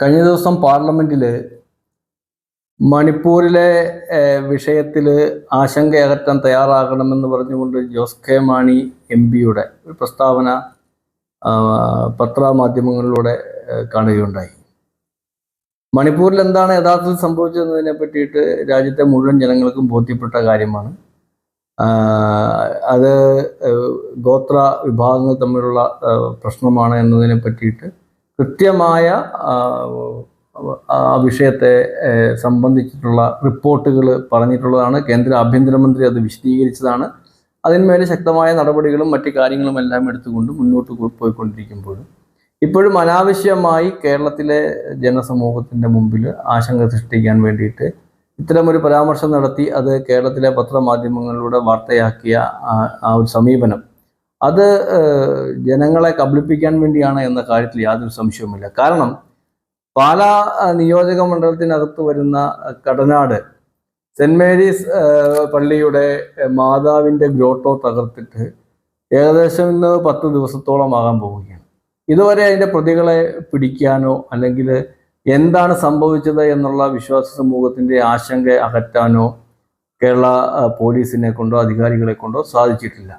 കഴിഞ്ഞ ദിവസം പാർലമെന്റിൽ മണിപ്പൂരിലെ വിഷയത്തിൽ ആശങ്ക അകറ്റാൻ തയ്യാറാകണമെന്ന് പറഞ്ഞുകൊണ്ട് ജോസ് കെ മാണി എം പിയുടെ ഒരു പ്രസ്താവന പത്രമാധ്യമങ്ങളിലൂടെ കാണുകയുണ്ടായി. മണിപ്പൂരിൽ എന്താണ് യഥാർത്ഥത്തിൽ സംഭവിച്ചതെന്നതിനെ പറ്റിയിട്ട് രാജ്യത്തെ മുഴുവൻ ജനങ്ങൾക്കും ബോധ്യപ്പെട്ട കാര്യമാണ്. അത് ഗോത്ര വിഭാഗങ്ങൾ തമ്മിലുള്ള പ്രശ്നമാണ് എന്നതിനെ പറ്റിയിട്ട് കൃത്യമായ ആ, വിഷയത്തെ സംബന്ധിച്ചിട്ടുള്ള റിപ്പോർട്ടുകൾ പറഞ്ഞിട്ടുള്ളതാണ്. കേന്ദ്ര ആഭ്യന്തരമന്ത്രി അത് വിശദീകരിച്ചതാണ്. അതിന്മേൽ ശക്തമായ നടപടികളും മറ്റു കാര്യങ്ങളും എല്ലാം എടുത്തുകൊണ്ട് മുന്നോട്ട് പോയിക്കൊണ്ടിരിക്കുമ്പോഴും. ഇപ്പോഴും അനാവശ്യമായി കേരളത്തിലെ ജനസമൂഹത്തിന്റെ മുമ്പിൽ ആശങ്ക സൃഷ്ടിക്കാൻ വേണ്ടിയിട്ട് ഇത്തരമൊരു പരാമർശം നടത്തി അത് കേരളത്തിലെ പത്രമാധ്യമങ്ങളിലൂടെ വാർത്തയാക്കിയ ആ ഒരു സമീപനം. അത് ജനങ്ങളെ കബളിപ്പിക്കാൻ വേണ്ടിയാണ് എന്ന കാര്യത്തിൽ യാതൊരു സംശയവുമില്ല. കാരണം പാലാ നിയോജക മണ്ഡലത്തിനകത്ത് വരുന്ന കടനാട് സെന്റ് മേരീസ് പള്ളിയുടെ മാതാവിന്റെ ഗ്രോട്ടോ തകർത്തിട്ട് ഏകദേശം ഇന്ന് പത്ത് ദിവസത്തോളം ആകാൻ പോവുകയാണ്. ഇതുവരെ അതിന്റെ പ്രതികളെ പിടിക്കാനോ അല്ലെങ്കിൽ എന്താണ് സംഭവിച്ചത് എന്നുള്ള വിശ്വാസ സമൂഹത്തിന്റെ ആശങ്ക അകറ്റാനോ കേരള പോലീസിനെ കൊണ്ടോ അധികാരികളെ കൊണ്ടോ സാധിച്ചിട്ടില്ല.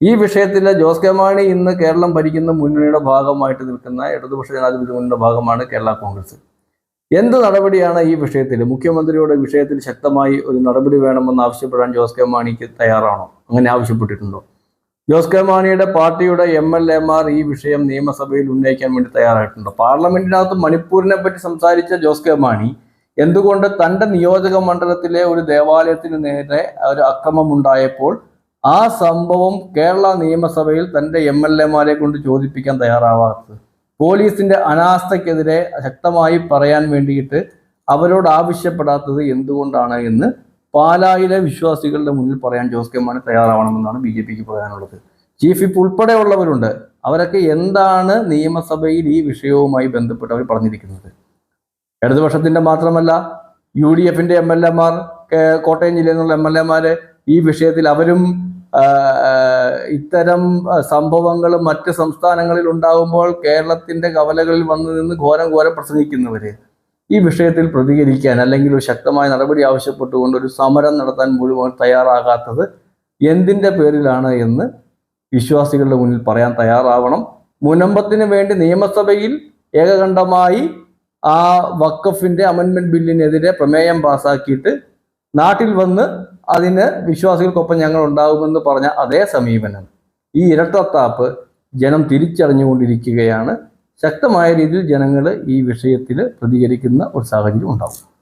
ഈ വിഷയത്തിൽ ജോസ് കെ മാണി ഇന്ന് കേരളം ഭരിക്കുന്ന മുന്നണിയുടെ ഭാഗമായിട്ട് നിൽക്കുന്ന ഇടതുപക്ഷ ജനാധിപത്യ മുന്നണിയുടെ ഭാഗമാണ് കേരള കോൺഗ്രസ്. എന്ത് നടപടിയാണ് ഈ വിഷയത്തിൽ മുഖ്യമന്ത്രിയുടെ വിഷയത്തിൽ ശക്തമായി ഒരു നടപടി വേണമെന്ന് ആവശ്യപ്പെടാൻ ജോസ് കെ മാണിക്ക് തയ്യാറാണോ? അങ്ങനെ ആവശ്യപ്പെട്ടിട്ടുണ്ടോ? ജോസ് കെ മാണിയുടെ പാർട്ടിയുടെ എം എൽ എമാർ ഈ വിഷയം നിയമസഭയിൽ ഉന്നയിക്കാൻ വേണ്ടി തയ്യാറായിട്ടുണ്ടോ? പാർലമെന്റിനകത്ത് മണിപ്പൂരിനെ പറ്റി സംസാരിച്ച ജോസ് കെ മാണി എന്തുകൊണ്ട് തന്റെ നിയോജക മണ്ഡലത്തിലെ ഒരു ദേവാലയത്തിന് നേരെ ഒരു അക്രമം ഉണ്ടായപ്പോൾ ആ സംഭവം കേരള നിയമസഭയിൽ തന്റെ എം എൽ എമാരെ കൊണ്ട് ചോദിപ്പിക്കാൻ തയ്യാറാവാത്തത്. പോലീസിന്റെ അനാസ്ഥയ്ക്കെതിരെ ശക്തമായി പറയാൻ വേണ്ടിയിട്ട് അവരോട് ആവശ്യപ്പെടാത്തത് എന്തുകൊണ്ടാണ് എന്ന് പാലായിലെ വിശ്വാസികളുടെ മുന്നിൽ പറയാൻ ജോസ് കെ മാണി തയ്യാറാവണമെന്നാണ് ബി ജെ പിക്ക് പറയാനുള്ളത്. ചീഫ് വിപ്പ് ഉൾപ്പെടെയുള്ളവരുണ്ട്. അവരൊക്കെ എന്താണ് നിയമസഭയിൽ ഈ വിഷയവുമായി ബന്ധപ്പെട്ട് അവർ പറഞ്ഞിരിക്കുന്നത്? ഇടതുപക്ഷത്തിന്റെ മാത്രമല്ല യു ഡി എഫിന്റെ എം എൽ എമാർ കോട്ടയം ജില്ലയിൽ നിന്നുള്ള എം എൽ എമാര് ഈ വിഷയത്തിൽ അവരും ഇത്തരം സംഭവങ്ങൾ മറ്റ് സംസ്ഥാനങ്ങളിൽ ഉണ്ടാകുമ്പോൾ കേരളത്തിന്റെ കവലകളിൽ വന്നു നിന്ന് ഘോരം ഘോരം പ്രസംഗിക്കുന്നവര് ഈ വിഷയത്തിൽ പ്രതികരിക്കാൻ അല്ലെങ്കിൽ ഒരു ശക്തമായ നടപടി ആവശ്യപ്പെട്ടുകൊണ്ട് ഒരു സമരം നടത്താൻ മുഴുവൻ തയ്യാറാകാത്തത് എന്തിന്റെ പേരിലാണ് എന്ന് വിശ്വാസികളുടെ മുന്നിൽ പറയാൻ തയ്യാറാവണം. മുനമ്പത്തിന് വേണ്ടി നിയമസഭയിൽ ഏകകണ്ഠമായി ആ വക്കഫിന്റെ അമെൻമെന്റ് ബില്ലിനെതിരെ പ്രമേയം പാസാക്കിയിട്ട് നാട്ടിൽ വന്ന് അതിന് വിശ്വാസികൾക്കൊപ്പം ഞങ്ങൾ ഉണ്ടാകുമെന്ന് പറഞ്ഞ അതേ സമീപനം ഈ ഇരട്ടത്താപ്പ് ജനം തിരിച്ചറിഞ്ഞുകൊണ്ടിരിക്കുകയാണ്. ശക്തമായ രീതിയിൽ ജനങ്ങൾ ഈ വിഷയത്തിൽ പ്രതികരിക്കുന്ന ഒരു സാഹചര്യം ഉണ്ടാവും.